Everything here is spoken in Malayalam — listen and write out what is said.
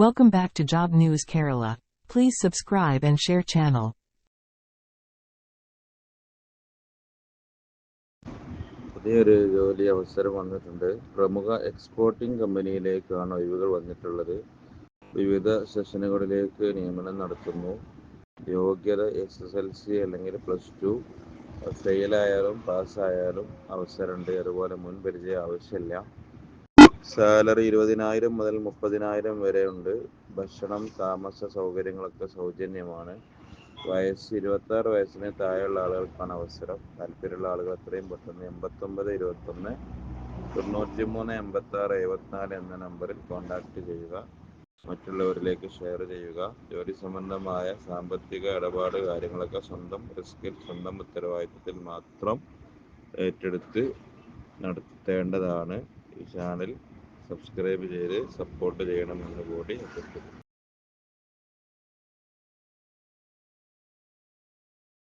Welcome back to Job News Kerala. Please subscribe and share channel. പുതിയൊരു ജോലി അവസരം വന്നിട്ടുണ്ട്. പ്രമുഖ എക്സ്പോർട്ടിംഗ് കമ്പനിയിലേക്കാണ് ഒഴിവുകൾ വന്നിട്ടുള്ളത്. വിവിധ സെഷനുകളിലേക്ക് നിയമനം നടത്തുന്നു. യോഗ്യത എസ് എസ് എൽ സി അല്ലെങ്കിൽ പ്ലസ് ടു ഫെയിലായാലും പാസ്സായാലും അവസരമുണ്ട്. അതുപോലെ മുൻപരിചയം ആവശ്യമില്ല. സാലറി ഇരുപതിനായിരം മുതൽ മുപ്പതിനായിരം വരെ ഉണ്ട്. ഭക്ഷണം താമസ സൗകര്യങ്ങളൊക്കെ സൗജന്യമാണ്. വയസ്സ് ഇരുപത്താറ് വയസ്സിന് താഴെയുള്ള ആളുകൾക്കാണ് അവസരം. താല്പര്യമുള്ള ആളുകൾ എത്രയും പെട്ടെന്ന് എൺപത്തൊമ്പത് ഇരുപത്തൊന്ന് തൊണ്ണൂറ്റി മൂന്ന് എൺപത്തി ആറ് എഴുപത്തിനാല് എന്ന നമ്പറിൽ കോൺടാക്ട് ചെയ്യുക. മറ്റുള്ളവരിലേക്ക് ഷെയർ ചെയ്യുക. ജോലി സംബന്ധമായ സാമ്പത്തിക ഇടപാട് കാര്യങ്ങളൊക്കെ സ്വന്തം റിസ്കിൽ സ്വന്തം ഉത്തരവാദിത്തത്തിൽ മാത്രം ഏറ്റെടുത്ത് നടത്തേണ്ടതാണ് ഈ ചാനൽ സബ്സ്ക്രൈബ് ചെയ്ത് സപ്പോർട്ട് ചെയ്യണമെന്ന് കൂടി അഭ്യർത്ഥിക്കുന്നു.